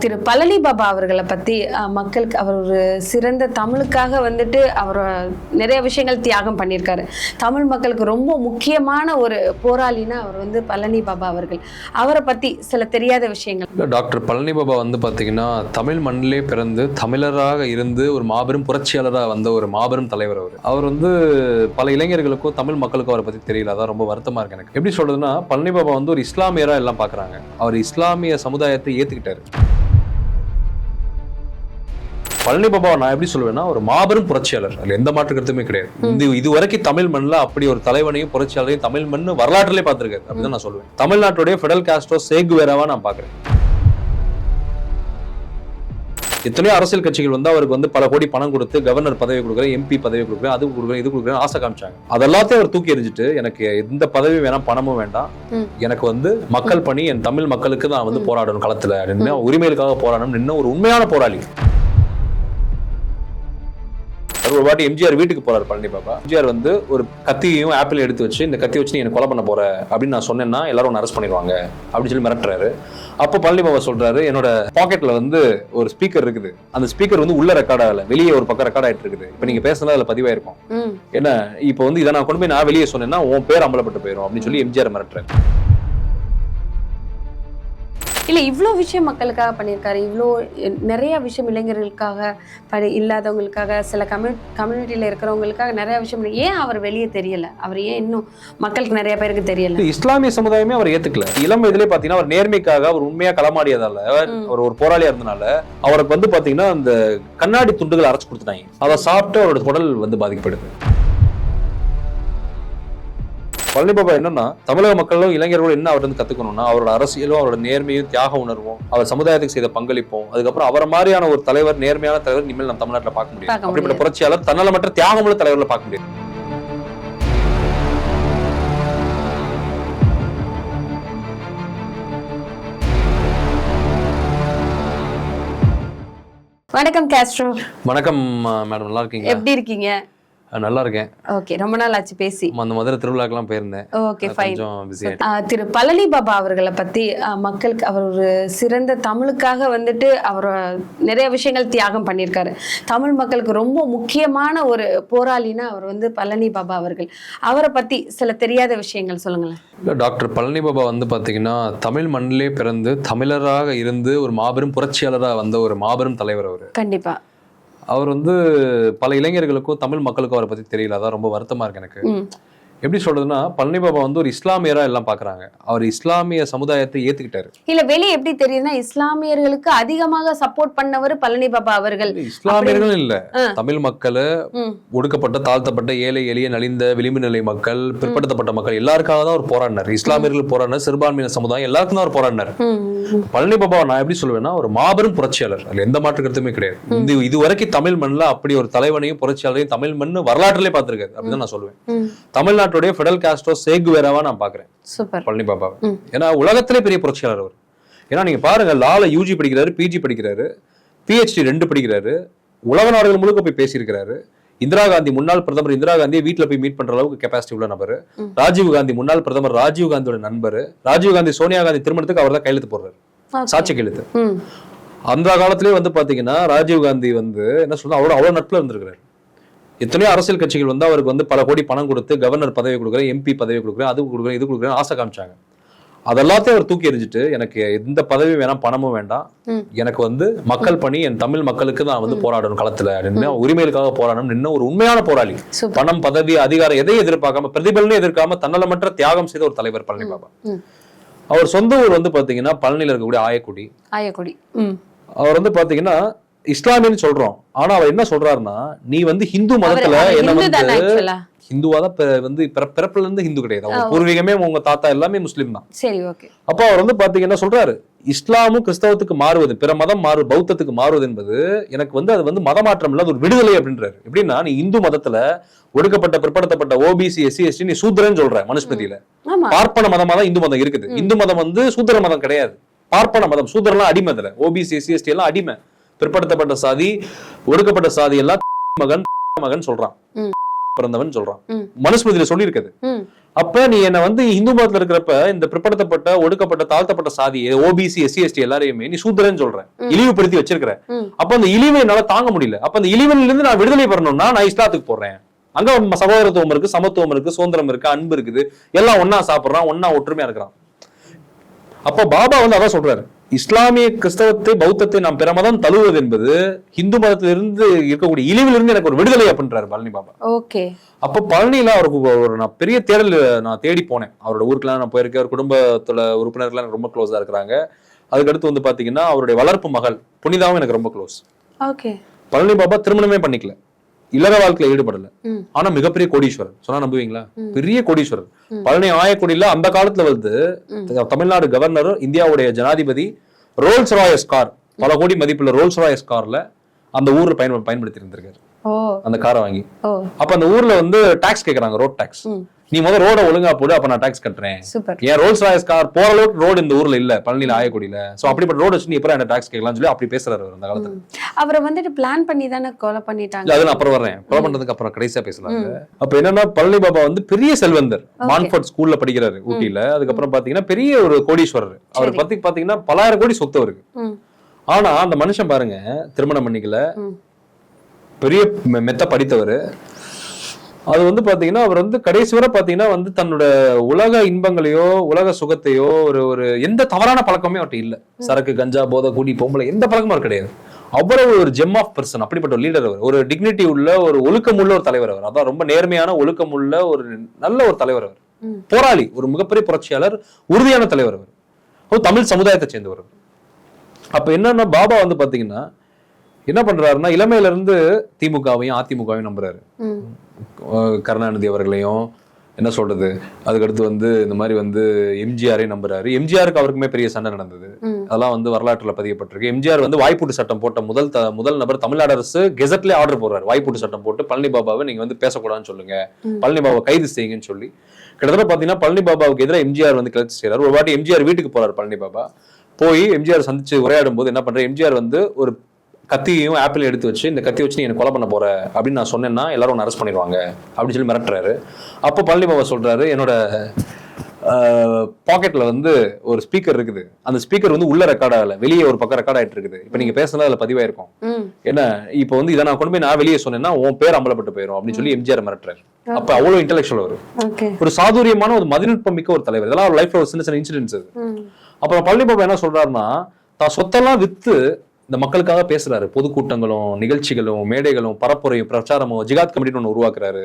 திரு பழனி பாபா அவர்களை பத்தி மக்களுக்கு அவர் ஒரு சிறந்த தமிழுக்காக வந்துட்டு அவர் நிறைய விஷயங்கள் தியாகம் பண்ணியிருக்காரு. தமிழ் மக்களுக்கு ரொம்ப முக்கியமான ஒரு போராளினா அவர் வந்து பழனி பாபா அவர்கள். அவரை பத்தி சில தெரியாத விஷயங்கள். டாக்டர் பழனி பாபா வந்து பார்த்தீங்கன்னா தமிழ் மண்ணிலே பிறந்து தமிழராக இருந்து ஒரு மாபெரும் புரட்சியாளராக வந்த ஒரு மாபெரும் தலைவர் அவர். அவர் வந்து பல இளைஞர்களுக்கும் தமிழ் மக்களுக்கும் அவரை பற்றி தெரியல. அதான் ரொம்ப வருத்தமா இருக்கு எனக்கு. எப்படி சொல்றதுன்னா பழனி பாபா வந்து ஒரு இஸ்லாமியராக எல்லாம் பார்க்குறாங்க அவர் இஸ்லாமிய சமுதாயத்தை ஏத்துக்கிட்டாரு. பழனி பாபா நான் எப்படி சொல்லுவேன்னா ஒரு மாபெரும் புரட்சியாளர். அதுல எந்த மாற்று கருத்துமே கிடையாது. இந்த இதுவரைக்கும் தமிழ் மண்ணில் அப்படி ஒரு தலைவனையும் புரட்சியாளரையும் தமிழ் மண்ணு வரலாற்றிலே பார்த்திருக்காரு. அப்படின்னு நான் சொல்லுவேன். தமிழ்நாட்டுடைய ஃபெடல் காஸ்ட்ரோ சேகுவேராவா நான் பார்க்கறேன். எத்தனையோ அரசியல் கட்சிகள் வந்து அவருக்கு வந்து பல கோடி பணம் கொடுத்து கவர்னர் பதவி கொடுக்குறேன் எம்பி பதவி கொடுக்குறேன் அது கொடுக்குறேன் இது கொடுக்குறேன் ஆசை காமிச்சாங்க. அதெல்லாத்தையும் அவர் தூக்கி எறிஞ்சிட்டு எனக்கு எந்த பதவி வேணாம் பணமும் வேண்டாம். எனக்கு வந்து மக்கள் பணி என் தமிழ் மக்களுக்கு நான் வந்து போராடணும் களத்துல. நின்று உரிமைகளுக்காக போராடணும் நின்று ஒரு உண்மையான போராளி. ஒரு வாட்டி எம்ஜிஆர் வீட்டுக்கு போறாரு பழனி பாபா எம்ஜிஆர் வந்து ஒரு கத்தியையும் ஆப்பிள் எடுத்து வச்சு இந்த கத்தி வச்சு நீ என்ன கொலை பண்ண போற அப்படின்னு நான் சொன்னேன்னா எல்லாரும் அரெஸ்ட் பண்ணிடுவாங்க அப்படின்னு சொல்லி மிரட்டுறாரு. அப்போ பழனி பாபா சொல்றாரு என்னோட பாக்கெட்ல வந்து ஒரு ஸ்பீக்கர் இருக்குது. அந்த ஸ்பீக்கர் வந்து உள்ள ரெக்கார்ட் ஆகல. வெளியே ஒரு பக்கம் ரெக்கார்ட் ஆயிட்டு இருக்குது. இப்போ நீங்க பேசுனது அதுல பதிவாயிருக்கும். என்ன இப்போ வந்து இதை நான் கொண்டு போய் நான் வெளியே சொன்னேன்னா உன் பேர் அம்பலப்பட்டு போயிடும் அப்படின்னு சொல்லி எம்ஜிஆர் மிரட்டுறாரு. இல்ல இவ்வளோ விஷயம் மக்களுக்காக பண்ணியிருக்காரு. இவ்வளோ நிறைய விஷயம் இளைஞர்களுக்காக படி இல்லாதவங்களுக்காக சில கம்யூ கம்யூனிட்டியில் இருக்கிறவங்களுக்காக நிறைய விஷயம் ஏன் அவர் வெளியே தெரியல? அவர் ஏன் இன்னும் மக்களுக்கு நிறைய பேருக்கு தெரியல? இஸ்லாமிய சமுதாயமே அவர் ஏத்துக்கல. இளம் வயதிலே பாத்தீங்கன்னா அவர் நேர்மைக்காக அவர் உண்மையா களமாடியதால. அவர் ஒரு போராளியா இருந்தனால அவருக்கு வந்து பாத்தீங்கன்னா அந்த கண்ணாடி துண்டுகள் அரைச்சு கொடுத்துட்டாங்க. அதை சாப்பிட்டு அவரோட குடல் வந்து பாதிக்கப்படுது. பழனி பாபா என்னன்னா தமிழக மக்களும் இளைஞர்களும் என்ன அவர் வந்து கத்துக்கணும்னா அவரோட அரசியலும் அவரோட நேர்மையும் தியாக உணர்வும் அவர் சமுதாயத்துக்கு செய்த பங்களிப்பும் அதுக்கப்புறம் அவரை மாதிரியான ஒரு தலைவர் நேர்மையான தலைவர் இனிமேல் நம்ம தமிழ்நாட்டுல பார்க்க முடியும் அப்படிப்பட்ட. புரட்சியாளர் தன்னலமற்ற தியாகமுள்ள தலைவர்களை பார்க்க முடியும் வணக்கம் கேஸ்ட்ரோ வணக்கம் மேடம். நல்லா இருக்கீங்க எப்படி இருக்கீங்க? நல்லா இருக்கேன் ஓகே ரொம்ப நாள் ஆச்சு பேசி அந்த மதுரை திருவிழாக்கெல்லாம் போயிருந்தேன். ஓகே ஃபைன் திரு பழனி பாபா அவர்களை பத்தி மக்களுக்கு அவர் ஒரு சிறந்த தமிழுக்காக வந்துட்டு அவர் நிறைய விஷயங்கள் தியாகம் பண்ணியிருக்காரு. தமிழ் மக்களுக்கு ரொம்ப முக்கியமான ஒரு போராளினா அவர் வந்து பழனி பாபா அவர்கள். அவரை பத்தி சில தெரியாத விஷயங்கள் சொல்லுங்களேன். டாக்டர் பழனி பாபா வந்து பாத்தீங்கன்னா தமிழ் மண்ணிலே பிறந்து தமிழராக இருந்து ஒரு மாபெரும் புரட்சியாளராக வந்த ஒரு மாபெரும் தலைவர் அவர். கண்டிப்பா. அவர் வந்து பல இளைஞர்களுக்கும் தமிழ் மக்களுக்கும் அவரை பத்தி தெரியல. அதான் ரொம்ப வருத்தமா இருக்கு எனக்கு. எப்படி சொல்றதுன்னா பழனி பாபா வந்து ஒரு இஸ்லாமியரா எல்லாம் பாக்குறாங்க. அவர் இஸ்லாமிய சமுதாயத்தை ஏத்துக்கிட்டாரு. இல்ல வெளியே எப்படி தெரியுதுன்னா இஸ்லாமியர்களுக்கு அதிகமாக சப்போர்ட் பண்ணவர் பழனி பாபா அவர்கள். இஸ்லாமியர்கள் இல்ல. தமிழ் மக்கள் ஒடுக்கப்பட்ட தாழ்த்தப்பட்ட ஏழை எளிய நலிந்த விளிம்பு நிலை மக்கள் பிற்படுத்தப்பட்ட மக்கள் எல்லாருக்காக தான் அவர் போராடினார். இஸ்லாமியர்கள் போராடினார் சிறுபான்மையின சமுதாயம் எல்லாருக்கும் தான் அவர் போராடினார். பழனி பாபா நான் எப்படி சொல்லுவேன்னா ஒரு மாபெரும் புரட்சியாளர். அதுல எந்த மாற்று கருத்துமே கிடையாது. இந்த இதுவரைக்கும் தமிழ் மண்ணில் அப்படி ஒரு தலைவனையும் புரட்சியாளரையும் தமிழ் மண்ணு வரலாற்றிலே பார்த்திருக்காரு. அப்படின்னு நான் சொல்லுவேன். ம். தமிழ்நாட்டுடைய ஃபெடல் காஸ்ட்ரோ சேகுவேராவா நான் பாக்குறேன் சூப்பர். பழனி பாபாவை. ஏன்னா உலகத்திலே பெரிய புரட்சியாளர் அவர். ஏன்னா நீங்க பாருங்க லால யூஜி படிக்கிறாரு பிஜி படிக்கிறாரு பிஹெச்டி ரெண்டு படிக்கிறாரு உலக நாடுகள் முழுக்க போய் பேசியிருக்கிறாரு. இந்திரா காந்தி முன்னாள் பிரதமர் இந்திரா காந்தியை வீட்ல போய் மீட் பண்ற அளவுக்கு கெப்பாசிட்டி உள்ள நபர். ராஜீவ் காந்தி முன்னாள் பிரதமர் ராஜீவ் காந்தியோட நண்பர். ராஜீவ் காந்தி சோனியா காந்தி திருமணத்துக்கு அவர் தான் கையெழுத்து போடுறாரு. சாட்சி கையெழுத்து. அந்த காலத்திலேயே வந்து பாத்தீங்கன்னா ராஜீவ் காந்தி வந்து என்ன சொல்றது அவ்வளவு அவ்வளவு நட்புல இருந்திருக்கிறாரு. எத்தனையோ அரசியல் கட்சிகள் வந்து அவருக்கு வந்து பல கோடி பணம் கொடுத்து கவர்னர் பதவி கொடுக்குறேன் எம்பி பதவி கொடுக்குறேன் அது கொடுக்குறேன் இது கொடுக்குறேன் ஆசை காமிச்சாங்க. அதெல்லாத்தையும் அவர் தூக்கி எறிஞ்சிட்டு எனக்கு எந்த பதவி வேணாம் பணமும் வேண்டாம். எனக்கு வந்து மக்கள் பணி என் தமிழ் மக்களுக்கு நான் வந்து போராடணும் களத்துல. நின்று உரிமைகளுக்காக போராடணும். நின்று ஒரு உண்மையான போராளி. பணம் பதவி அதிகாரம் எதையும் எதிர்பார்க்காம பிரதிபலனே எதிர்க்காம தன்னலமற்ற தியாகம் செய்த ஒரு தலைவர் பழனி பாபா. அவர் சொந்த ஊர் வந்து பாத்தீங்கன்னா பழனியில இருக்கக்கூடிய ஆயக்குடி. ஆயக்குடி. அவர் வந்து பாத்தீங்கன்னா இஸ்லாமியன்னு சொல்றோம். ஆனா அவர் என்ன சொல்றாருன்னா நீ வந்து ஹிந்து மதத்துல என்ன வந்து ஹிந்துவா தான் வந்து பிற- பிறப்புல இருந்து ஹிந்து கிடையாது. அவங்க பூர்வீகமே உங்க தாத்தா எல்லாமே முஸ்லீம் தான். சரி ஓகே. அப்போ அவர் வந்து பாத்தீங்கன்னா சொல்றாரு? இஸ்லாமும் கிறிஸ்தவத்துக்கு மாறுவது பிற மதம் மாறு பௌத்தத்துக்கு மாறுவது என்பது எனக்கு வந்து அது வந்து மதமாற்றம் இல்ல அது ஒரு விடுதலை அப்படின்றாரு. எப்படின்னா நீ இந்து மதத்துல ஒடுக்கப்பட்ட பிற்படுத்தப்பட்ட ஓபிசி எஸ்சி எஸ்டி நீ சூத்திரன்னு சொல்ற மனுஸ்மதியில பார்ப்பன மதமா தான் இந்து மதம் இருக்குது. இந்து மதம் வந்து சூத்திர மதம் கிடையாது. பார்ப்பன மதம் சூத்திரம்லாம் அடிமை அதுல. ஓபிசி எஸ்சி எஸ்டி எல்லாம் அடிமை. பிற்படுத்தப்பட்ட சாதி ஒடுக்கப்பட்ட சாதி எல்லாம் மகன் மகன் சொல்றான். பிறந்தவன் சொல்றான். மனுஸ்மிருதியில சொல்லி இருக்குது ம். அப்ப நீ என்ன வந்து இந்து மதத்துல இருக்கிறப்ப இந்த பிற்படுத்தப்பட்ட ஒடுக்கப்பட்ட தாழ்த்தப்பட்ட சாதி ஓபிசி எஸ்சி எஸ்டி எல்லாரையுமே நீ சூத்திரன்னு சொல்ற. இழிவுபடுத்தி வச்சிருக்கிற. அப்ப அந்த இழிவை என்னால தாங்க முடியல. அப்ப அந்த இழிவில இருந்து நான் விடுதலை பெறணும்னா நான் இஸ்லாத்துக்கு போறேன். அங்க சகோதரத்துவம் இருக்கு சமத்துவம் இருக்கு சுதந்திரம் இருக்கு அன்பு இருக்குது. எல்லாம் ஒண்ணா சாப்பிடுறான் ஒண்ணா ஒற்றுமையா இருக்கிறான். அப்ப பாபா வந்து அதான் சொல்றாரு. இஸ்லாமிய கிறிஸ்தவத்தை பௌத்தத்தை நாம் பிற மதம் தழுவது என்பது இந்து மதத்திலிருந்து இருக்கக்கூடிய இழிவிலிருந்து எனக்கு ஒரு விடுதலை அப்படின்றாரு பழனி பாபா. ஓகே. அப்போ பழனியில அவருக்கு ஒரு நான் பெரிய தேடல் நான் தேடி போனேன். அவரோட ஊருக்குலாம் நான் போயிருக்கேன். அவர் குடும்பத்துல உறுப்பினர்கள்லாம் எனக்கு ரொம்ப க்ளோஸா இருக்கிறாங்க. அதுக்கடுத்து வந்து பாத்தீங்கன்னா அவருடைய வளர்ப்பு மகள் புனிதாவும் எனக்கு ரொம்ப க்ளோஸ் ஓகே. பழனி பாபா திருமணமே பண்ணிக்கல. இல்லற வாழ்க்கையில ஈடுபடல. ஆனா மிகப்பெரிய கோடீஸ்வரர். சொன்னா நம்புவீங்களா? பெரிய கோடீஸ்வரர். பழனி ஆயக்குடியில அந்த காலத்துல வந்து தமிழ்நாடு கவர்னர் இந்தியாவுடைய ஜனாதிபதி ரோல்ஸ் ராயஸ் கார் பல கோடி மதிப்புள்ள ரோல்ஸ் ராயஸ் கார்ல அந்த ஊர்ல பயன் பயன்படுத்தி இருந்திருக்காரு அந்த காரை வாங்கி. அப்ப அந்த ஊர்ல வந்து டாக்ஸ் கேக்குறாங்க ரோட் டாக்ஸ். நீ முதல்ல ரோட ஒழுங்கா போடு அப்ப நான் டாக்ஸ் கட்டுறேன். ஏன் ரோல்ஸ் ராயஸ் கார் போற அளவுக்கு ரோடு இந்த ஊர்ல இல்ல பழனியில ஆயக்குடியில. சோ அப்படிப்பட்ட ரோடு வச்சு நீ எப்பறம் என்ன டாக்ஸ் கேட்கலாம்னு சொல்லி அப்படி பேசுறாரு அந்த காலத்துல. அவரை வந்துட்டு பிளான் பண்ணி தானே கொலை பண்ணிட்டாங்க? அது நான் அப்புறம் வர்றேன். கொலை பண்றதுக்கு அப்புறம் கடைசியா பேசலாங்க. அப்ப என்னன்னா பழனி பாபா வந்து பெரிய செல்வந்தர். மான்ஃபோர்ட் ஸ்கூல்ல படிக்கிறாரு ஊட்டியில. அதுக்கப்புறம் பாத்தீங்கன்னா பெரிய ஒரு கோடீஸ்வரர். அவர் பத்தி பாத்தீங்கன்னா பலாயிரம் கோடி சொத்து அவருக்கு. ஆனா அந்த மனுஷன் பாருங்க திருமணம் பண்ணிக்கல. பெரிய மெத்த படித்தவர். அது வந்து பாத்தீங்கன்னா அவர் வந்து கடைசி வரை பாத்தீங்கன்னா வந்து தன்னோட உலக இன்பங்களையோ உலக சுகத்தையோ ஒரு ஒரு எந்த தவறான பழக்கமே அவர்கிட்ட இல்ல. சரக்கு கஞ்சா போதை கூடி பொம்பளை எந்த பழக்கமும் அவர் கிடையாது. அவ்வளவு ஒரு ஜெம் ஆஃப் பர்சன் அப்படிப்பட்ட ஒரு லீடர் அவர். ஒரு டிக்னிட்டி உள்ள ஒரு ஒழுக்கமுள்ள ஒரு தலைவர் அவர். அதான் ரொம்ப நேர்மையான ஒழுக்கமுள்ள ஒரு நல்ல ஒரு தலைவர் அவர். போராளி ஒரு மிகப்பெரிய புரட்சியாளர் உறுதியான தலைவர் அவர். தமிழ் சமுதாயத்தை சேர்ந்தவர். அப்ப என்னன்னா பாபா வந்து பாத்தீங்கன்னா என்ன பண்றாருன்னா இளமையில இருந்து திமுகவையும் அதிமுகவையும் நம்புறாரு. கருணாநிதி அவர்களையும் என்ன சொல்றது அதுக்கடுத்து வந்து இந்த மாதிரி வந்து எம்ஜிஆரையும் நம்புறாரு. எம்ஜிஆருக்கு அவருக்குமே பெரிய சண்டை நடந்தது. அதெல்லாம் வந்து வரலாற்றுல பதியப்பட்டிருக்கு. எம்ஜிஆர் வந்து வாய்ப்பூட்டு சட்டம் போட்ட முதல் முதல் நபர் தமிழ்நாடு அரசு கெசட்ல ஆர்டர் போடுறாரு. வாய்ப்பூட்டு சட்டம் போட்டு பழனி பாபாவை நீங்க வந்து பேசக்கூடாதுன்னு சொல்லுங்க. பழனி பாபாவை கைது செய்யுங்கன்னு சொல்லி. கிட்டத்தட்ட பாத்தீங்கன்னா பழனி பாபாவுக்கு எதிராக எம்ஜிஆர் வந்து கிளர்ச்சி செய்யறாரு ஒரு வாட்டி எம்ஜிஆர் வீட்டுக்கு போறாரு பழனி பாபா. போய் எம்ஜிஆர் சந்திச்சு உரையாடும் போது என்ன பண்ற எம்ஜிஆர் வந்து ஒரு கத்தியையும் ஆப்பிளையும் எடுத்து வச்சு இந்த கத்தி வச்சு நீ என்ன கொலை பண்ண போற அப்படின்னு நான் சொன்னேன்னா எல்லாரும் அரெஸ்ட் பண்ணிடுவாங்க அப்படின்னு சொல்லி மிரட்டுறாரு. அப்போ பழனி பாபா சொல்றாரு என்னோட பாக்கெட்ல வந்து ஒரு ஸ்பீக்கர் இருக்குது. அந்த ஸ்பீக்கர் வந்து உள்ள ரெக்கார்ட் ஆகல வெளியே ஒரு பக்கம் ரெக்கார்ட் ஆயிட்டு இருக்குது. இப்போ நீங்க பேசுனது அதுல பதிவாயிருக்கும். என்ன இப்போ வந்து இதை நான் கொண்டு போய் நான் வெளியே சொன்னேன்னா உன் பேர் அம்பலப்பட்டு போயிடும் அப்படின்னு சொல்லி எம்ஜிஆர் மிரட்டுறாரு. அப்ப அவ்வளவு இன்டெலெக்சுவல் ஓகே. ஒரு சாதுரியமான ஒரு மதிநுட்பம் மிக்க ஒரு தலைவர். இதெல்லாம் ஒரு லைஃப்ல ஒரு சின்ன சின்ன இன்சிடென்ட்ஸ் அது. அப்புறம் பழனி பாபா என்ன சொல்றாருன்னா தான் சொத்தெல்லாம் வித்து இந்த மக்களுக்காக பேசுறாரு. பொதுக்கூட்டங்களும் நிகழ்ச்சிகளும் மேடைகளும் பரப்புரையும் பிரச்சாரமும் ஜிகாத் கமிட்டின்னு ஒன்று உருவாக்குறாரு.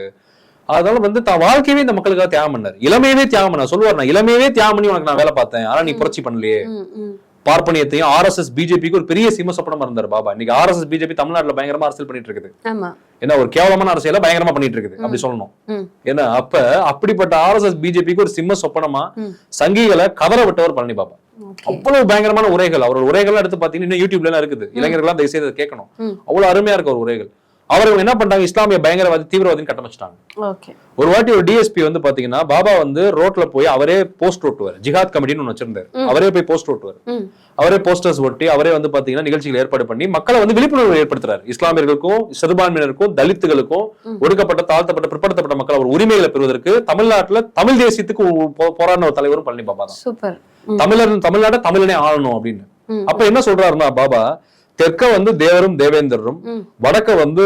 அதனால வந்து தான் வாழ்க்கையவே இந்த மக்களுக்காக தியாகம் பண்ணாரு. இளமையவே தியாகம் பண்ணார். சொல்லுவார் நான் இளமையவே தியாகம் பண்ணி உனக்கு நான் வேலை பார்த்தேன். ஆனா நீ புரட்சி பண்ணலையே. பார்ப்பனியத்தையும் ஆர்எஸ்எஸ் பிஜேபிக்கு ஒரு பெரிய சிம்மசப்பனமா இருந்தார் பாபா. இன்னைக்கு ஆர்எஸ்எஸ் பிஜேபி தமிழ்நாட்டுல பயங்கரமா அரசியல் பண்ணிட்டு இருக்குது. ஏன்னா ஒரு கேவலமான அரசியல பயங்கரமா பண்ணிட்டு இருக்குது. அப்படி சொல்லணும். ஏன்னா அப்ப அப்படிப்பட்ட ஆர்எஸ்எஸ் பிஜேபிக்கு ஒரு சிம்ம சொப்பனமா. சங்கிகளை கதற விட்டவர் பழனி பாபா. அவ்வளவு பயங்கரமான உரைகள். அவரோட உரைகள் எடுத்து பாத்தீங்கன்னா யூடியூப்ல எல்லாம் இருக்குது. இளைஞர்கள்லாம் தயவு செய்து கேட்கணும். அவ்வளவு அருமையா இருக்கு ஒரு உரைகள். அவர் என்ன பண்றாங்க? இஸ்லாமிய பயங்கரவாதி தீவிரவாதின்னு கட்டமைச்சிட்டாங்க ஒரு வாட்டி ஒரு டிஎஸ்பி வந்து பாத்தீங்கன்னா பாபா வந்து ரோட்ல போய் அவரே போஸ்ட் ஓட்டுவார். ஜிஹாத் கமிட்டின்னு ஒன்று வச்சிருந்தாரு. அவரே போய் போஸ்ட் ஓட்டுவார். அவரே போஸ்டர்ஸ் ஒட்டி அவரே வந்து பாத்தீங்கன்னா நிகழ்ச்சிகள் ஏற்பாடு பண்ணி மக்களை வந்து விழிப்புணர்வு ஏற்படுத்துறாரு. இஸ்லாமியர்களுக்கும் சிறுபான்மையினருக்கும் தலித்துகளுக்கும் ஒடுக்கப்பட்ட தாழ்த்தப்பட்ட பிற்படுத்தப்பட்ட மக்கள் அவர் உரிமைகளை பெறுவதற்கு தமிழ்நாட்டுல தமிழ் தேசியத்துக்கு போராடின ஒரு தலைவரும் பழனி பாபா தான். தமிழர் தமிழ்நாட்டை தமிழனே ஆளணும் அப்படின்னு. அப்ப என்ன சொல்றாருன்னா பாபா தெற்க வந்து தேவரும் தேவேந்திரரும். வடக்க வந்து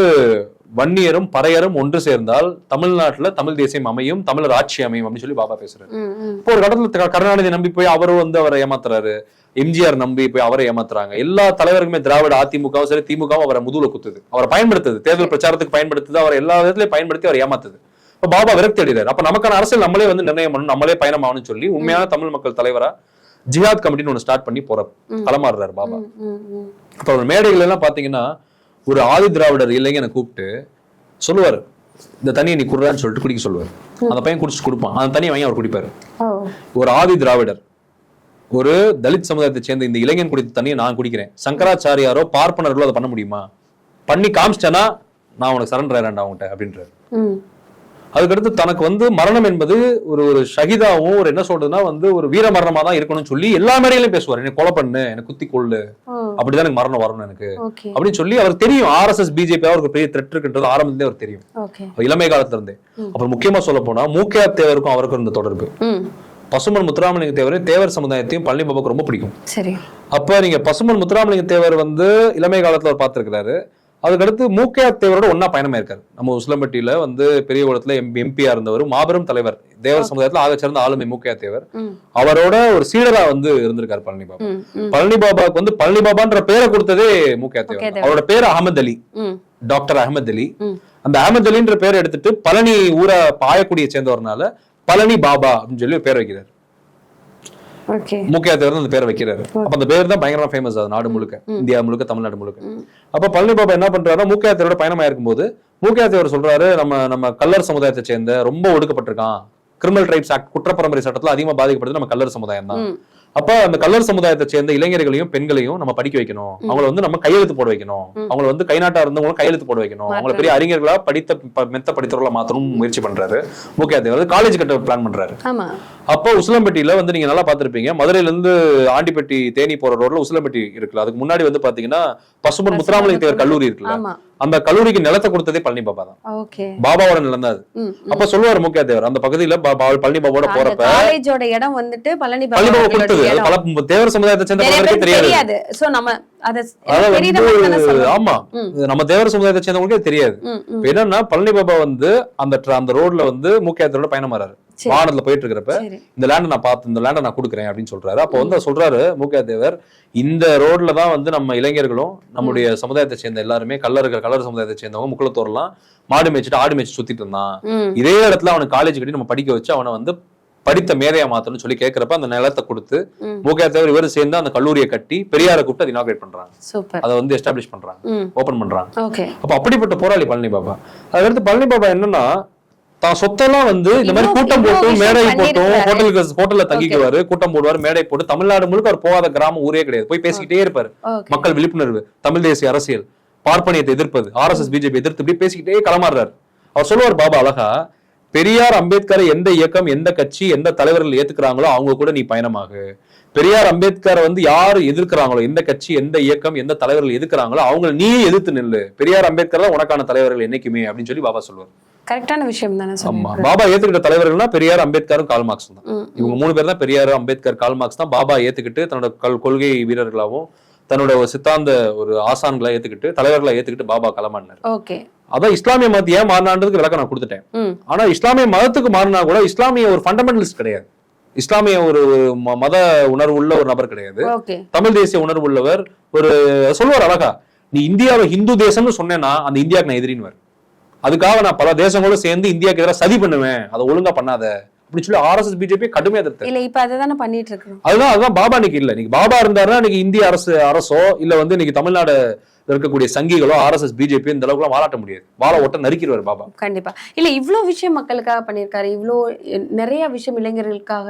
வன்னியரும் பறையரும் ஒன்று சேர்ந்தால் தமிழ்நாட்டுல தமிழ் தேசியம் அமையும் தமிழர் ஆட்சி அமையும் அப்படின்னு சொல்லி பாபா பேசுறாரு. இப்போ ஒரு கடத்துல கருணாநிதி நம்பி போய் அவரும் வந்து அவரை ஏமாத்துறாரு. எம்ஜிஆர் நம்பி போய் அவரை ஏமாத்துறாங்க. எல்லா தலைவருக்குமே திராவிட அதிமுகவும் சரி திமுகவும் அவரை முதுகுல குத்துது. அவரை பயன்படுத்துது. தேர்தல் பிரச்சாரத்துக்கு பயன்படுத்துது. அவர் எல்லா விதத்திலையும் பயன்படுத்தி அவர் ஏமாத்துது. இப்ப பாபா விரக்தி அடைகிறார் அப்ப நமக்கான அரசியல் நம்மளே வந்து நிர்ணயம் பண்ணணும் நம்மளே பயணம் ஆகணும்னு சொல்லி உண்மையான தமிழ் மக்கள் தலைவரா ஜிஹாத் கமிட்டின்னு ஒன்று ஸ்டார்ட் பண்ணி போற களமாடுறாரு பாபா. அப்ப அவர் மேடைகள் எல்லாம் பாத்தீங்கன்னா ஒரு ஆதி திராவிடர் இளைஞனை கூப்பிட்டு சொல்லுவாரு. இந்த தண்ணியை நீ குடுறான்னு சொல்லிட்டு குடிக்க சொல்லுவார். அந்த பையன் குடிச்சு கொடுப்பான். அந்த தண்ணியை வாங்கி அவர் குடிப்பாரு. ஒரு ஆதி திராவிடர் ஒரு தலித் சமுதாயத்தை சேர்ந்த இந்த இளைஞன் குடித்த தண்ணியை நான் குடிக்கிறேன். சங்கராச்சாரியாரோ பார்ப்பனர்களோ அதை பண்ண முடியுமா? பண்ணி காமிச்சிட்டேன்னா நான் உனக்கு சரண்டர் ஆயிரேன்டா அவங்ககிட்ட அப்படின்றாரு. அதுக்கடுத்து தனக்கு வந்து மரணம் என்பது ஒரு ஒரு ஷஹீதாவும் ஒரு என்ன சொல்றதுன்னா வந்து ஒரு வீர மரணமா தான் இருக்கணும்னு சொல்லி எல்லா மேடையிலும் பேசுவார். என்னை கொலை பண்ணு என்னை குத்தி கொள்ளு அப்படிதான் எனக்கு மரணம் வரணும் எனக்கு. அப்படின்னு சொல்லி அவருக்கு தெரியும். ஆர்எஸ்எஸ் பிஜேபி அவருக்கு பெரிய த்ரெட் இருக்குன்றது ஆரம்பத்திலே அவருக்கு தெரியும். அவர் இளமை காலத்துல இருந்தே. அப்புறம் முக்கியமா சொல்ல போனா மூக்கையா தேவருக்கும் அவருக்கும் இருந்த தொடர்பு. பசுமன் முத்துராமலிங்க தேவர் தேவர் சமுதாயத்தையும் பழனி பாபாவுக்கு ரொம்ப பிடிக்கும். சரி. அப்ப நீங்க பசுமன் முத்துராமலிங்க தேவர் வந்து இளமை காலத்துல அவர் பார்த்திருக்கிறாரு. அதுக்கடுத்து மூக்கையா தேவரோட ஒன்னா பயணமா இருக்காரு. நம்ம உசிலம்பட்டியில வந்து பெரிய குளத்துல எம் எம்பியா இருந்தவர் மாபெரும் தலைவர். தேவர் சமுதாயத்துல ஆக சிறந்த ஆளுமை மூக்கையா தேவர். அவரோட ஒரு சீடரா வந்து இருந்திருக்காரு பழனி பாபா. பழனி பாபாவுக்கு வந்து பழனி பாபான்ற பேரை கொடுத்ததே மூக்கையா மூக்கையா தேவர். அவரோட பேர் அகமது அலி. டாக்டர் அகமது அலி. அந்த அகமது அலின்ற பேரை எடுத்துட்டு பழனி ஊரை பாயக்குடியை சேர்ந்தவர்னால பழனி பாபா அப்படின்னு சொல்லி பேர் வைக்கிறார். மூக்கையா தேவர் அந்த பேரை வைக்கிறாரு. அப்ப அந்த பேர் தான் பயங்கரமா ஃபேமஸ் ஆகுது நாடு முழுக்க. இந்தியா முழுக்க தமிழ்நாடு முழுக்க. ம். அப்ப பழனி பாபா என்ன பண்றாருன்னா மூக்கையா தேவரோட பயணமா இருக்கும்போது மூக்கையா தேவர் சொல்றாரு நம்ம நம்ம கல்லர் சமுதாயத்தை சேர்ந்த ரொம்ப ஒடுக்கப்பட்டிருக்கான். கிரிமினல் ட்ரைப்ஸ் ஆக்ட் குற்றப்பரம்பரை சட்டத்துல அதிகமா பாதிக்கப்படுது நம்ம கல்லர் சமுதாயம் தான் ம் அப்ப அந்த கல்லர் சமுதாயத்தை சேர்ந்த இளைஞர்களையும் பெண்களையும் நம்ம படிக்க வைக்கணும். அவங்கள வந்து நம்ம கையெழுத்து போட வைக்கணும். அவங்கள வந்து கைநாட்டா இருந்தவங்களும் கையெழுத்து போட வைக்கணும். அவங்கள பெரிய அறிஞர்களா படித்த மெத்த படித்தவர்களா மாத்தணும் முயற்சி பண்றாரு. மூக்கையா தேவர் காலேஜ் கட்ட பிளான் பண்றாரு. அப்போ உசிலம்பட்டியில வந்து நீங்க நல்லா பார்த்திருப்பீங்க. மதுரையில இருந்து ஆண்டிப்பட்டி தேனி போற ரோட்ல உசிலம்பட்டி இருக்குல்ல. அதுக்கு முன்னாடி வந்து பாத்தீங்கன்னா பசுமன் முத்துராமலிங்க தேவர் கல்லூரி இருக்குல்ல. அந்த கல்லூரிக்கு நிலத்தை கொடுத்ததே பழனி பாபா தான். பாபாவோட நிலம் தான் அது. அப்ப சொல்லுவாரு முக்கிய தேவர் அந்த பகுதியில பழனி பாபாவோட போறப்ப காலேஜோட இடம் வந்துட்டு பழனி பாபா கொடுத்தது. பல தேவர் சமுதாயத்தை சேர்ந்த பலருக்கே தெரியாது. ஆமா. நம்ம தேவர் சமுதாயத்தை சேர்ந்தவங்களுக்கே தெரியாது. என்னன்னா பழனி பாபா வந்து அந்த அந்த ரோட்ல வந்து முக்கியத்தோட பயணம் வராரு. வானத்துல போயிட்டு இருக்கிறப்ப இந்த லேண்டை நான் பார்த்து இந்த லேண்டை நான் கொடுக்குறேன் அப்படின்னு சொல்றாரு. அப்போ வந்து சொல்றாரு மூக்கையா தேவர் இந்த ரோட்ல தான் வந்து நம்ம இளைஞர்களும் நம்முடைய சமுதாயத்தை சேர்ந்த எல்லாருமே கல்லர்கள் கல்லர் சமுதாயத்தை சேர்ந்தவங்க முக்குளத்தோர்லாம் மாடு மேய்ச்சிட்டு ஆடு மேய்ச்சி சுத்திட்டு இருந்தான். இதே இடத்துல அவனுக்கு காலேஜ் கட்டி நம்ம படிக்க வச்சு அவனை வந்து படித்த மேதையா மாத்தணும்னு சொல்லி கேட்கறப்ப அந்த நிலத்தை கொடுத்து ம். மூக்கையா தேவர் இவர் சேர்ந்து அந்த கல்லூரியை கட்டி பெரியாரை கூப்பிட்டு அதை இனாகிரேட் பண்றாங்க. சூப்பர். அதை வந்து எஸ்டாப்ளிஷ் பண்றாங்க. ஓபன் பண்றாங்க. ஓகே. அப்ப அப்படிப்பட்ட போராளி பழனி பாபா அதுக்கடுத்து பழனி பாபா என்னன்னா தான் சொத்தெல்லாம் வந்து இந்த மாதிரி கூட்டம் விஷயம் மேடை போட்டும். ஹோட்டலுக்கு ஹோட்டல்ல தங்கிக்குவாரு கூட்டம் போடுவாரு மேடை போட்டு தமிழ்நாடு முழுக்க அவர் போகாத கிராமம் ஊரே கிடையாது. போய் பேசிக்கிட்டே இருப்பாரு. மக்கள் விழிப்புணர்வு தமிழ் தேசிய அரசியல் பார்ப்பனியத்தை எதிர்ப்பது ஆர்எஸ்எஸ் பிஜேபி எதிர்த்து இப்படி பேசிக்கிட்டே களமாடுறாரு. அவர் சொல்லுவார் பாபா அழகா பெரியார் அம்பேத்கரை எந்த இயக்கம் எந்த கட்சி எந்த தலைவர்கள் ஏத்துக்கிறாங்களோ அவங்க கூட நீ பயணமாகு. பெரியார் அம்பேத்கரை வந்து யாரு எதிர்க்கிறாங்களோ எந்த கட்சி எந்த இயக்கம் எந்த தலைவர்கள் எதிர்க்கிறாங்களோ அவங்க நீ எதிர்த்து நில்லு. பெரியார் அம்பேத்கர் தான் உனக்கான தலைவர்கள் என்னைக்குமே அப்படின்னு சொல்லி பாபா சொல்லுவார். கரெக்டான விஷயம் தானே ஆமா. பாபா ஏத்துக்கிட்ட தலைவர்கள்னா பெரியார் அம்பேத்கரும் கால் மார்க்ஸ் தான். இவங்க மூணு பேர் தான் பெரியார் அம்பேத்கர் கால் மார்க்ஸ் தான். பாபா ஏத்துக்கிட்டு தன்னோட கொள்கை வீரர்களாகவும் தன்னோட சித்தாந்த ஒரு ஆசான்களை ஏத்துக்கிட்டு தலைவர்களை ஏத்துக்கிட்டு பாபா களமாடினார். ஓகே. அதான் இஸ்லாமிய மதத்தை ஏன் மாறினான்றதுக்கு விளக்கம் நான் கொடுத்துட்டேன். ஆனா இஸ்லாமிய மதத்துக்கு மாறினா கூட இஸ்லாமிய ஒரு ஃபண்டமெண்டலிஸ்ட் கிடையாது. இஸ்லாமிய ஒரு மத உணர்வு உள்ள ஒரு நபர் கிடையாது. தமிழ் தேசிய உணர்வு உள்ளவர் ஒரு சொல்லுவார் அழகா நீ இந்தியாவை ஹிந்து தேசம்னு சொன்னேன்னா அந்த இந்தியாவுக்கு நான் எதிரின்னு அதுக்காக நான் பல தேசங்களோட சேர்ந்து இந்தியாவுக்கு எதிராக சதி பண்ணுவேன். அதை ஒழுங்கா பண்ணாத. அப்படின்னு சொல்லி ஆர்எஸ்எஸ் பிஜேபி கடுமையா எதிர்த்தாரு இல்ல இப்ப அதை தானே பண்ணிட்டு இருக்கிறோம். அதுதான் அதுதான் பாபா இன்னைக்கு இல்ல. இன்னைக்கு பாபா இருந்தாருன்னா இன்னைக்கு இந்திய அரசு அரசோ இல்ல வந்து இன்னைக்கு தமிழ்நாடு இருக்கக்கூடிய சங்கிகளோ ஆர்எஸ்எஸ் பிஜேபி இந்த அளவுக்கு வாலாட்ட முடியாது. வாழ ஒட்ட நறுக்கிடுவார் பாபா. கண்டிப்பா. இல்ல இவ்ளோ விஷயம் மக்களுக்காக பண்ணியிருக்காரு. இவ்ளோ எ- நிறைய விஷயம் இளைஞர்களுக்காக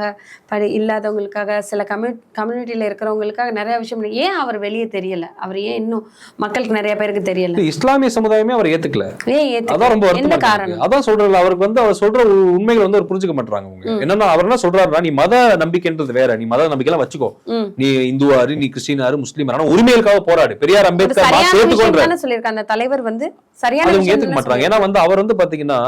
இல்லாதவங்களுக்காக சில கம்யூ கம்யூனிட்டியில இருக்கிறவங்களுக்காக நிறைய விஷயம் ஏன் அவர் வெளியே தெரியல? அவர் ஏன் இன்னும் மக்களுக்கு நிறைய பேருக்கு தெரியல? இஸ்லாமிய சமுதாயமே அவர் ஏத்துக்கல? அதான் ரொம்ப என்ன. காரணம்? அதான் சொல்றல அவருக்கு வந்து அவர் சொல்ற உண்மைகள் வந்து அவர் புரிஞ்சுக்க மாட்டாங்க அவங்க என்னன்னா அவர் என்ன சொல்றாருன்னா நீ மத நம்பிக்கைன்றது வேற. நீ மத நம்பிக்கைலாம் வச்சுக்கோ. ம். நீ இந்துவாரு நீ கிறிஸ்டினாரு முஸ்லீம் ஆனா உரிமைகளுக்காக போராடு. பெரியார் அம்பேத்கர் சரியான சொல்லியிருக்காங்க அந்த தலைவர் வந்து சரியான ஏத்துக்க மாட்டாங்க ஏன்னா வந்து அவர் வந்து பாத்தீங்கன்னா.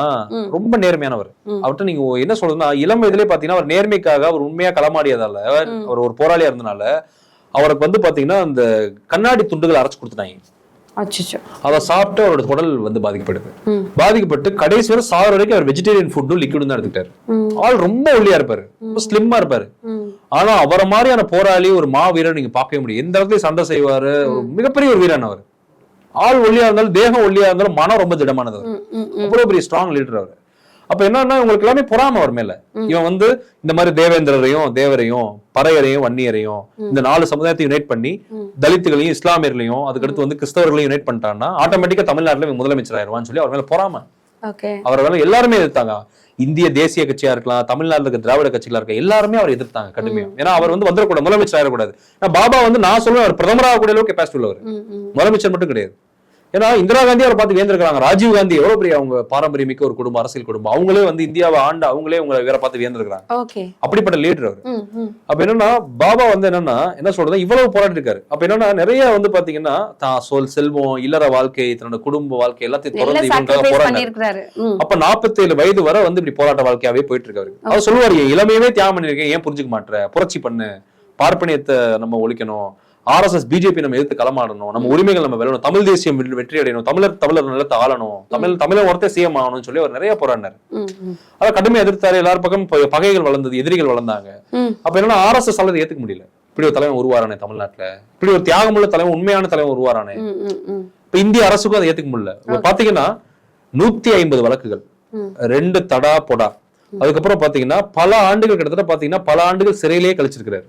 ரொம்ப நேர்மையானவர். அவர்கிட்ட நீங்க என்ன சொல்றதுன்னா இளம் வயதிலே பாத்தீங்கன்னா அவர் நேர்மைக்காக அவர் உண்மையா களமாடியதால. அவர் ஒரு போராளியா இருந்தனால அவருக்கு வந்து பாத்தீங்கன்னா அந்த கண்ணாடி துண்டுகள் அரைச்சு கொடுத்துட்டாங்க. அதை சாப்பிட்டு அவரோட குடல் வந்து பாதிக்கப்படுது. பாதிக்கப்பட்டு கடைசி வரை சாகிற வரைக்கும் அவர் வெஜிடேரியன் ஃபுட்டும் லிக்விடும் தான் எடுத்துக்கிட்டாரு. ஆள் ரொம்ப ஒல்லியா இருப்பாரு. ரொம்ப ஸ்லிம்மா இருப்பாரு. ஆனா அவரை மாதிரியான போராளி ஒரு மா வீரர் நீங்க பார்க்கவே முடியும். எந்த இடத்துலயும் சண்டை செய்வாரு மிகப்பெரிய ஒரு வீரன் அவர். ஆள் ஒல்லியா இருந்தாலும் தேகம் ஒல்லியா இருந்தாலும் மனம் ரொம்ப திடமானது. அவ்வளவு பெரிய ஸ்ட்ராங் லீடர் அவர். அப்ப என்னன்னா உங்களுக்கு எல்லாமே பொறாம அவர் மேல. இவன் வந்து இந்த மாதிரி தேவேந்திரரையும் தேவரையும் பறையரையும் வன்னியரையும் இந்த நாலு சமுதாயத்தையும் யுனைட் பண்ணி. தலித்துகளையும் இஸ்லாமியர்களையும் அதுக்கடுத்து வந்து கிறிஸ்தவர்களையும் யுனைட் பண்ணிட்டான்னா ஆட்டோமேட்டிக்கா தமிழ்நாட்டுல முதலமைச்சர் ஆயிருவான்னு சொல்லி அவர் மேல பொறாம. அவரை மேல எல்லாருமே எதிர்த்தாங்க. இந்திய தேசிய கட்சியா இருக்கலாம் தமிழ்நாட்டுல இருக்க திராவிட கட்சிகளா இருக்க எல்லாருமே அவர் எதிர்த்தாங்க கடுமையா. ஏன்னா அவர் வந்து வந்துடக்கூடாது முதலமைச்சர் ஆயிடக்கூடாது பாபா வந்து நான் சொல்லுவேன் அவர் பிரதமராக கூடிய அளவுக்கு கெப்பாசிட்டி உள்ளவர். முதலமைச்சர் மட்டும் கிடையாது. ஏன்னா இந்திரா காந்தி அவரை பார்த்து வியந்திருக்காங்க ராஜீவ் காந்தி எவ்வளவு பெரிய அவங்க பாரம்பரியமிக்க ஒரு குடும்பம் அரசியல் குடும்பம். அவங்களே வந்து இந்தியாவை ஆண்டு அவங்களே உங்களை வேற பார்த்து வியந்திருக்காங்க அப்படிப்பட்ட லீடர் அவர். அப்ப என்னன்னா பாபா வந்து என்னன்னா என்ன சொல்றது இவ்வளவு போராடி இருக்காரு அப்ப என்னன்னா நிறைய வந்து பாத்தீங்கன்னா தான் சொல் செல்வம் இல்லற வாழ்க்கை தன்னோட குடும்ப வாழ்க்கை எல்லாத்தையும் தொடர்ந்து இவங்களுக்காக போராடினாரு. அப்ப 47 வயது வரை வந்து இப்படி போராட்ட வாழ்க்கையாவே போயிட்டு இருக்காரு அவர் சொல்லுவாரு "என் இளமையவே தியாகம் பண்ணிருக்கேன் ஏன் புரிஞ்சுக்க மாட்ற? புரட்சி பண்ணு. பார்ப்பனியத்தை நம்ம ஒழிக்கணும். ஆர்எஸ்எஸ் பிஜேபி நம்ம எதிர்த்து களமாடணும். நம்ம உரிமைகள் நம்ம வெல்லணும். தமிழ் தேசியம் வெற்றி- அடையணும். தமிழர் தமிழர் நிலத்தை ஆளணும். தமிழ் தமிழர் ஒருத்தர் சிஎம் ஆகணும்னு சொல்லி அவர் நிறைய போராடினார். அதை கடுமையா எதிர்த்தாரு. எல்லார் பக்கம் பகைகள் வளர்ந்தது எதிரிகள் வளர்ந்தாங்க. அப்ப என்னன்னா ஆர்எஸ்எஸ் ஆல இதை ஏத்துக்க முடியல. இப்படி ஒரு தலைவன் உருவாரானே தமிழ்நாட்டுல. இப்படி ஒரு தியாகமுள்ள தலைவன் உண்மையான தலைவன் உருவாரானே இப்ப இந்திய அரசுக்கும் அதை ஏத்துக்க முடியல. பாத்தீங்கன்னா நூத்தி ஐம்பது வழக்குகள். ரெண்டு தடா பொடா. அதுக்கப்புறம் பாத்தீங்கன்னா பல ஆண்டுகள் கிட்டத்தட்ட பாத்தீங்கன்னா பல ஆண்டுகள் சிறையிலேயே கழிச்சிருக்கிறாரு.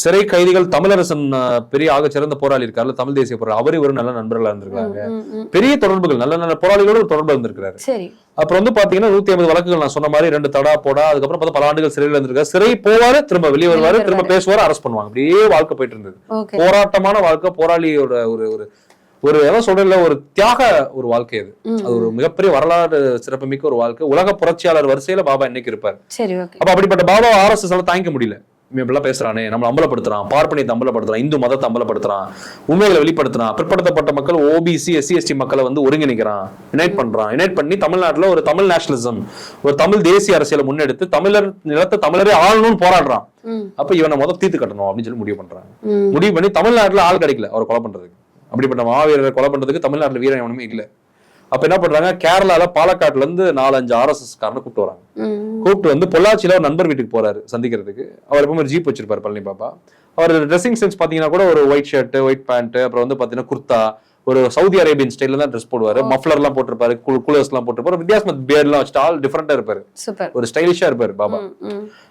சிறை கைதிகள் தமிழரசன் பெரிய ஆக சிறந்த போராளி இருக்காருல்ல தமிழ் தேசிய போராளி. அவரு இவரு நல்ல நண்பர்களா இருந்திருக்காங்க. பெரிய தொடர்புகள் நல்ல நல்ல போராளிகளோட ஒரு தொடர்பு இருந்திருக்காரு அப்புறம் வந்து பாத்தீங்கன்னா நூத்தி ஐம்பது வழக்குகள் நான் சொன்ன மாதிரி ரெண்டு தடா போடா அதுக்கப்புறம் பார்த்தா பல ஆண்டுகள் சிறையில் இருந்திருக்காரு. சிறை போவாரு திரும்ப வெளியே வருவாரு திரும்ப பேசுவாரு அரெஸ்ட் பண்ணுவாங்க. அப்படியே வாழ்க்கை போயிட்டு இருந்தது. போராட்டமான வாழ்க்கை போராளியோட ஒரு ஒரு ஒரு எதாவது சொல்றதுல ஒரு தியாக ஒரு வாழ்க்கை அது. அது ஒரு மிகப்பெரிய வரலாறு சிறப்புமிக்க ஒரு வாழ்க்கை. உலக புரட்சியாளர் வரிசையில பாபா இன்னைக்கு இருப்பார். அப்ப அப்படிப்பட்ட பாபா ஆர்எஸ்எஸ் எல்லாம் தாங்கிக்க முடியல. இப்படிலாம் பேசுறானே நம்ம அம்பலப்படுத்துறான் பார்ப்பனியத்தை அம்பலப்படுத்துறான் இந்து மதத்தை அம்பலப்படுத்துறான் உண்மைகளை வெளிப்படுத்துறான் பிற்படுத்தப்பட்ட மக்கள் ஓபிசி எஸ்சி எஸ்டி மக்களை வந்து ஒருங்கிணைக்கிறான் யுனைட் பண்றான். யுனைட் பண்ணி தமிழ்நாட்டுல ஒரு தமிழ் நேஷனலிசம் ஒரு தமிழ் தேசிய அரசியலை முன்னெடுத்து தமிழர் நிலத்தை தமிழரே ஆளணும்னு போராடுறான். அப்ப இவனை முதல் தீர்த்து கட்டணும் அப்படின்னு சொல்லி முடிவு பண்றாங்க. முடிவு பண்ணி தமிழ்நாட்டுல ஆள் கிடைக்கல அவர் கொலை பண்றதுக்கு. அப்படிப்பட்ட மாவீரரை கொலை பண்றதுக்கு தமிழ்நாட்டுல வீரன் எவனுமே இல்ல. அப்ப என்ன பண்றாங்க? கேரளால பாலக்காட்டுல இருந்து நாலஞ்சு ஆர்எஸ்எஸ் காரனை கூப்பிட்டு வராங்க. கூப்பிட்டு வந்து பொள்ளாச்சியில ஒரு நண்பர் வீட்டுக்கு போறாரு சந்திக்கிறதுக்கு. அவர் எப்பவுமே ஒரு ஜீப் வச்சிருப்பாரு பழனி பாப்பா. அவர் ட்ரெஸ்ஸிங் சென்ஸ் பாத்தீங்கன்னா கூட ஒரு ஒயிட் ஷர்ட் ஒயிட் பேண்ட் அப்புறம் வந்து பாத்தீங்கன்னா குர்தா ஒரு சவுதி அரேபியன் ஸ்டைல தான் ட்ரெஸ் போடுவாரு. மஃப்ளர் எல்லாம் போட்டிருப்பாரு கூலர்ஸ் எல்லாம் போட்டிருப்பாரு. வித்தியாசமா பியர் எல்லாம் வச்சுட்டு ஆல் டிஃபரெண்டா இருப்பாரு. ஒரு ஸ்டைலிஷா இருப்பாரு பாபா.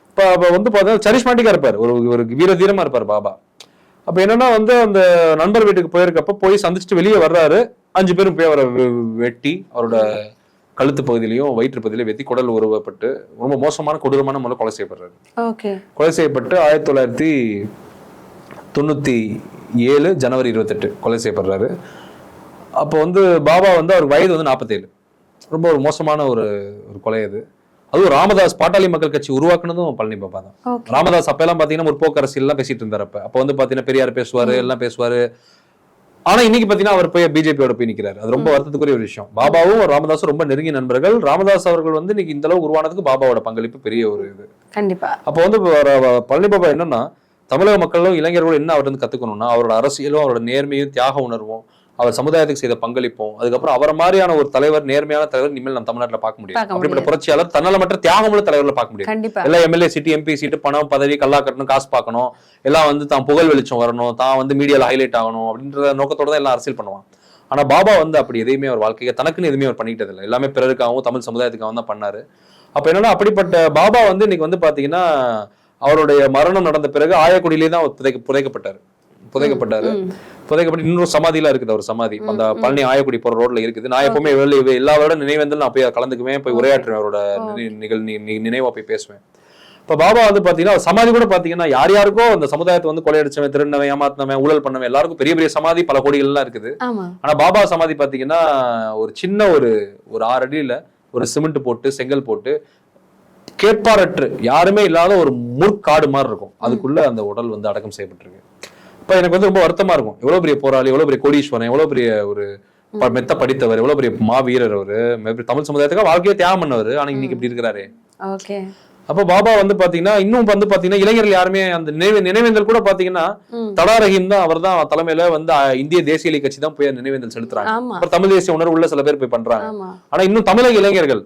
இப்ப அப்ப வந்து பார்த்தா சரிஸ்மாட்டிக்கா இருப்பாரு. ஒரு ஒரு வீர தீரமா இருப்பாரு பாபா. அப்ப என்னன்னா வந்து அந்த நண்பர் வீட்டுக்கு போயிருக்கப்ப போய் சந்திச்சுட்டு வெளியே வர்றாரு. அஞ்சு பேரும் போய் அவரை வெட்டி அவரோட கழுத்து பகுதியிலையும் வயிற்று பகுதியிலையும் வெட்டி குடல் உருவப்பட்டு ரொம்ப மோசமான கொடூரமான முறையில் கொலை செய்யப்படுறாரு. கொலை செய்யப்பட்டு ஆயிரத்தி தொள்ளாயிரத்தி தொண்ணூத்தி ஏழு ஜனவரி இருபத்தெட்டு கொலை செய்யப்படுறாரு. அப்போ வந்து பாபா வந்து அவர் வயது வந்து நாற்பத்தேழு ரொம்ப ஒரு மோசமான ஒரு ஒரு கொலை அது. அதுவும் ராமதாஸ் பாட்டாளி மக்கள் கட்சி உருவாக்குனதும் பழனி பாபா தான். ராமதாஸ் அப்ப எல்லாம் பாத்தீங்கன்னா முற்போக்கு அரசியல் எல்லாம் பேசிட்டு இருந்தாரு அப்ப. அப்ப வந்து பாத்தீங்கன்னா பெரியார் பேசுவாரு எல்லாம் பேசுவாரு. ஆனா இன்னைக்கு பாத்தீங்கன்னா அவர் போய் பிஜேபியோட போய் நிக்கிறாரு. அது ரொம்ப வருத்தத்துக்குரிய ஒரு விஷயம். பாபாவும் ராமதாஸும் ரொம்ப நெருங்கிய நண்பர்கள். ராமதாஸ் அவர்கள் வந்து இன்னைக்கு இந்த அளவு உருவானதுக்கு பாபாவோட பங்களிப்பு பெரிய ஒரு இது. கண்டிப்பா. அப்போ வந்து பழனி பாபா என்னன்னா தமிழக மக்களும் இளைஞர்களும் என்ன அவர்கிட்ட இருந்து கத்துக்கணும்னா அவரோட அரசியலும் அவரோட நேர்மையும் தியாக உணர்வும் அவர் சமுதாயத்துக்கு செய்த பங்களிப்பும் அதுக்கப்புறம் அவரை மாதிரியான ஒரு தலைவர் நேர்மையான தலைவர் இனிமேல் நம்ம தமிழ்நாட்டுல பார்க்க முடியும் அப்படிப்பட்ட புரட்சியாளர் தன்னலமற்ற தியாகமுள்ள தலைவர்களை பார்க்க முடியும் கண்டிப்பா. எல்லா எம்எல்ஏ சீட்டு எம்பி சீட்டு பணம் பதவி கல்லா கட்டணும் காசு பார்க்கணும். எல்லாம் வந்து தான் புகழ் வெளிச்சம் வரணும். தான் வந்து மீடியால ஹைலைட் ஆகணும் அப்படின்ற நோக்கத்தோட தான் எல்லாம் அரசியல் பண்ணுவான் ஆனா பாபா வந்து அப்படி எதையுமே அவர் வாழ்க்கையை தனக்குன்னு எதுவுமே அவர் பண்ணிக்கிட்டது இல்லை எல்லாமே பிறருக்காகவும் தமிழ் சமுதாயத்துக்காகவும் தான் பண்ணாரு. அப்ப என்னன்னா அப்படிப்பட்ட பாபா வந்து இன்னைக்கு வந்து பாத்தீங்கன்னா அவருடைய மரணம் நடந்த பிறகு ஆயக்குடியிலே தான் புதைக்க புதைக்கப்பட்டாரு. புதைக்கப்பட்டாரு. புதைக்கப்பட்டு இன்னொரு சமாதிலாம் இருக்குது அவர் சமாதி. அந்த பழனி ஆயக்குடி போற ரோட்ல இருக்குது. நான் எப்பவுமே வெளில எல்லா வருடம் நினைவேந்தல் நான் போய் கலந்துக்குவேன் போய் உரையாற்றுவேன் அவரோட நிகழ் நினைவா போய் பேசுவேன். இப்ப பாபா வந்து பாத்தீங்கன்னா அவர் சமாதி கூட பாத்தீங்கன்னா யார் யாருக்கோ அந்த சமுதாயத்தை வந்து கொள்ளையடிச்சவன் திருநவன் ஏமாத்தினவன் ஊழல் பண்ணவன் எல்லாருக்கும் பெரிய பெரிய சமாதி பல கோடிகள் எல்லாம் இருக்குது. ஆமா. ஆனா பாபா சமாதி பாத்தீங்கன்னா ஒரு சின்ன ஒரு ஒரு ஆறு அடியில ஒரு சிமெண்ட் போட்டு செங்கல் போட்டு கேட்பாரற்று யாருமே இல்லாத ஒரு முற்காடு மாதிரி இருக்கும். அதுக்குள்ள அந்த உடல் வந்து அடக்கம் செய்யப்பட்டிருக்கு. இப்ப எனக்கு வந்து ரொம்ப வருத்தமா இருக்கும். எவ்வளவு பெரிய போராளி எவ்வளவு பெரிய கோடீஸ்வரன் எவ்வளவு பெரிய ஒரு மெத்த படித்தவர் எவ்வளவு பெரிய மாவீரர் அவரு தமிழ் சமுதாயத்துக்காக வாழ்க்கையை தியாகம் பண்ணவர். ஆனா இன்னைக்கு இப்படி இருக்கிறாரு. ஓகே. அப்ப பாபா வந்து பாத்தீங்கன்னா இன்னும் வந்து பாத்தீங்கன்னா இளைஞர்கள் யாருமே அந்த நினைவு நினைவேந்தல் கூட பாத்தீங்கன்னா தடா ரஹீம் தான் அவர் தான் தலைமையில வந்து இந்திய தேசிய கட்சி தான் போய் நினைவேந்தல் செலுத்துறாங்க. அப்புறம் தமிழ் தேசிய உணர்வு உள்ள சில பேர் போய் பண்றாங்க. ஆனா இன்னும் தமிழக இளைஞர்கள்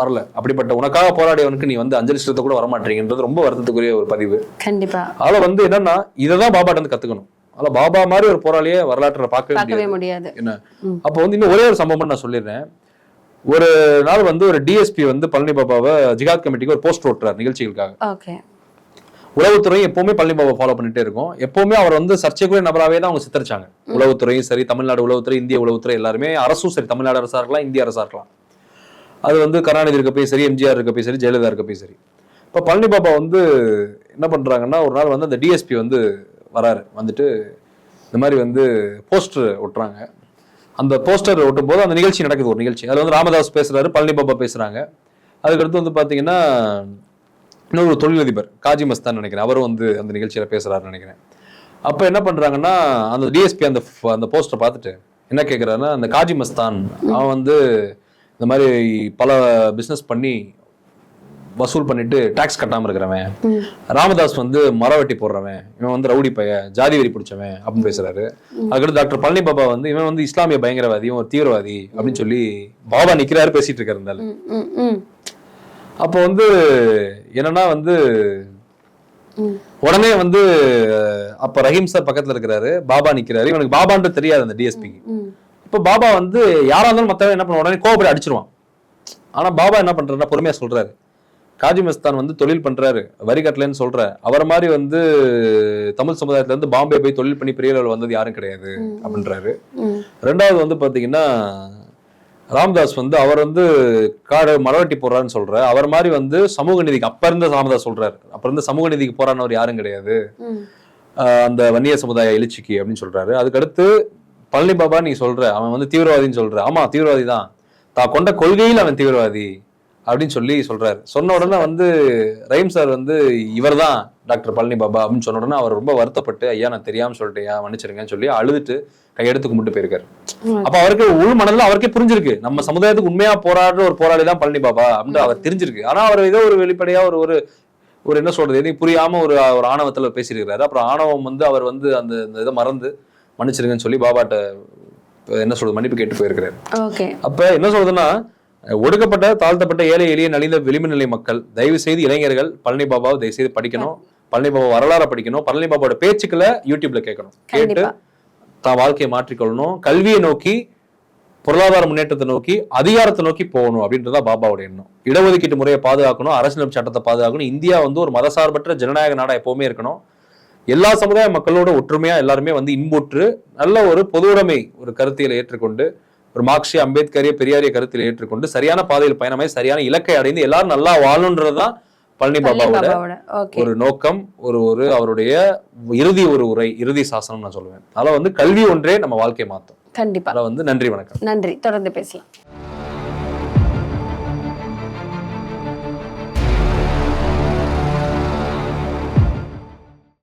வரல. அப்படிப்பட்ட உனக்காக போராடியவனுக்கு நீ வந்து அஞ்சலி செலுத்த கூட வரமாட்டீங்கன்றது ரொம்ப வருத்தத்துக்குரிய ஒரு பதிவு. கண்டிப்பா. அதுல வந்து என்னன்னா இததான் பாபாட்ட இருந்து கத்துக்கணும். அதுல பாபா மாதிரி ஒரு போராளியே வரலாற்றுல பார்க்கவே முடியாது. என்ன. அப்போ வந்து இன்னும் ஒரே ஒரு சம்பவம் நான் சொல்லிடுறேன். ஒரு நாள் வந்து ஒரு டிஎஸ்பி வந்து பழனி பாபாவை ஜிகாத் கமிட்டிக்கு ஒரு போஸ்ட் ஓட்டுறாரு நிகழ்ச்சிகளுக்காக. ஓகே. உளவுத்துறை எப்பவுமே பழனி பாபா ஃபாலோ பண்ணிட்டே இருக்கும். எப்பவுமே அவர் வந்து சர்ச்சைக்குரிய நபராகவே தான் அவங்க சித்தரிச்சாங்க. உளவுத்துறையும் சரி தமிழ்நாடு உளவுத்துறை இந்திய உளவுத்துறை எல்லாருமே அரசும் சரி தமிழ்நாடு அரசா இருக்கலாம் இந்திய அரசா இருக்கலாம். அது வந்து கருணாநிதி இருக்க போய் சரி எம்ஜிஆர் இருக்க போய் சரி ஜெயலலிதா இருக்க போய் சரி. இப்போ பழனி பாபா வந்து என்ன பண்ணுறாங்கன்னா ஒரு நாள் வந்து அந்த டிஎஸ்பி வந்து வராரு. வந்துட்டு இந்த மாதிரி வந்து போஸ்டர் ஒட்டுறாங்க. அந்த போஸ்டர் ஒட்டும் போது அந்த நிகழ்ச்சி நடக்குது ஒரு நிகழ்ச்சி. அதில் வந்து ராமதாஸ் பேசுகிறாரு பழனி பாபா பேசுகிறாங்க அதுக்கடுத்து வந்து பார்த்தீங்கன்னா இன்னொரு தொழிலதிபர் காஜி மஸ்தான் நினைக்கிறேன். அவரும் வந்து அந்த நிகழ்ச்சியில் பேசுகிறாருன்னு நினைக்கிறேன். அப்போ என்ன பண்ணுறாங்கன்னா அந்த டிஎஸ்பி அந்த ஃப- அந்த போஸ்டர் பார்த்துட்டு என்ன கேட்குறாருன்னா அந்த காஜி மஸ்தான் அவன் வந்து இந்த மாதிரி பல பிசினஸ் பண்ணி வசூல் பண்ணிட்டு டாக்ஸ் கட்டாம இருக்கிறவன். ராமதாஸ் வந்து மரம் வெட்டி போடுறவன். இவன் வந்து ரவுடி பைய ஜாதி வெறி பிடிச்சவன் அப்படின்னு பேசுறாரு. அதுக்கடுத்து டாக்டர் பழனி பாபா வந்து இவன் வந்து இஸ்லாமிய பயங்கரவாதி இவன் ஒரு தீவிரவாதி அப்படின்னு சொல்லி பாபா நிக்கிறாரு பேசிட்டு இருக்காரு இருந்தாலும் அப்போ வந்து என்னன்னா வந்து உடனே வந்து அப்ப ரஹீம் சார் பக்கத்துல இருக்கிறாரு பாபா நிக்கிறாரு. இவனுக்கு பாபான்றது தெரியாது அந்த டிஎஸ்பிக்கு இப்ப பாபா வந்து யாரா இருந்தாலும் மத்தவன் என்ன பண்ண உடனே கோபப்படி அடிச்சிருவான். ஆனா பாபா என்ன பண்றாருன்னா பொறுமையா சொல்றாரு. காஜி மஸ்தான் வந்து தொழில் பண்றாரு. வரி கட்டலன்னு சொல்ற அவரை மாதிரி வந்து தமிழ் சமுதாயத்துல இருந்து பாம்பே போய் தொழில் பண்ணி பெரிய அளவில் வந்தது யாரும் கிடையாது அப்படின்றாரு. ரெண்டாவது வந்து பாத்தீங்கன்னா ராமதாஸ் வந்து அவர் வந்து காடு மரவட்டி போடுறாருன்னு சொல்ற அவர் மாதிரி வந்து சமூக நீதிக்கு அப்ப இருந்த ராமதாஸ் சொல்றாரு. அப்ப இருந்த சமூக நீதிக்கு போறானவர் யாரும் கிடையாது. அந்த வன்னிய சமுதாய எழுச்சிக்கு அப்படின்னு சொல்றாரு. அதுக்கடுத்து பழனி பாபா நீ சொல்ற அவன் வந்து தீவிரவாதின்னு சொல்ற. ஆமா தீவிரவாதி தான் தான் கொண்ட கொள்கையில் அவன் தீவிரவாதி அப்படின்னு சொல்லி சொல்றாரு. சொன்ன உடனே வந்து ரஹீம் சார் வந்து இவர்தான் டாக்டர் பழனி பாபா அப்படின்னு சொன்ன உடனே அவர் ரொம்ப வருத்தப்பட்டு ஐயா நான் தெரியாம சொல்லிட்டேன் மன்னிச்சிருங்கன்னு சொல்லி அழுதுட்டு கையெடுத்து கும்பிட்டு போயிருக்காரு. அப்ப அவருக்கு உள் மனதுல அவருக்கே புரிஞ்சிருக்கு. நம்ம சமுதாயத்துக்கு உண்மையா போராடுற ஒரு போராளி தான் பழனி பாபா அப்படின்னு அவர் தெரிஞ்சிருக்கு. ஆனா அவர் ஏதோ ஒரு வெளிப்படையா ஒரு ஒரு ஒரு என்ன சொல்றது எதையும் புரியாம ஒரு ஒரு ஆணவத்துல பேசியிருக்கிறாரு. அப்புறம் ஆணவம் வந்து அவர் வந்து அந்த இதை மறந்து மன்னிச்சிருங்கன்னு சொல்லி பாபாட்ட என்ன சொல்றது மன்னிப்பு கேட்டு போயிருக்கிறாரு. ஓகே. அப்ப என்ன சொல்றதுன்னா ஒடுக்கப்பட்ட தாழ்த்தப்பட்ட ஏழை எளிய நலிந்த விளிம்பு நிலை மக்கள் தயவு செய்து இளைஞர்கள் பழனி பாபாவை தயவு செய்து படிக்கணும். பழனி பாபா வரலாறை படிக்கணும். பழனி பாபாவோட பேச்சுக்களை யூடியூப்ல கேட்கணும். கேட்டு தான் வாழ்க்கையை மாற்றிக்கொள்ளணும். கல்வியை நோக்கி பொருளாதார முன்னேற்றத்தை நோக்கி அதிகாரத்தை நோக்கி போகணும் அப்படின்றதா பாபாவோட எண்ணம். இடஒதுக்கீட்டு முறையை பாதுகாக்கணும் அரசியலமைப்பு சட்டத்தை பாதுகாக்கணும். இந்தியா வந்து ஒரு மதசார்பற்ற ஜனநாயக நாடா எப்பவுமே இருக்கணும். எல்லா சமுதாய மக்களோட ஒற்றுமையா எல்லாருமே வந்து இன்புற்று நல்ல ஒரு பொதுவுடைமை ஒரு கருத்தியலை ஏற்றுக்கொண்டு ஒரு மார்க்சிய அம்பேத்கரிய பெரியாரிய கருத்தில் ஏற்றுக்கொண்டு சரியான பாதையில் பயணமாய் சரியான இலக்கை அடைந்து எல்லாரும் நல்லா வாழணுன்றதுதான் பழனி பாபாவோட ஒரு நோக்கம் ஒரு ஒரு அவருடைய இறுதி ஒரு உரை இறுதி சாசனம் நான் சொல்லுவேன். அதனால வந்து கல்வி ஒன்றே நம்ம வாழ்க்கையை மாத்தும் கண்டிப்பா. வந்து நன்றி வணக்கம். நன்றி. தொடர்ந்து பேசலாம்.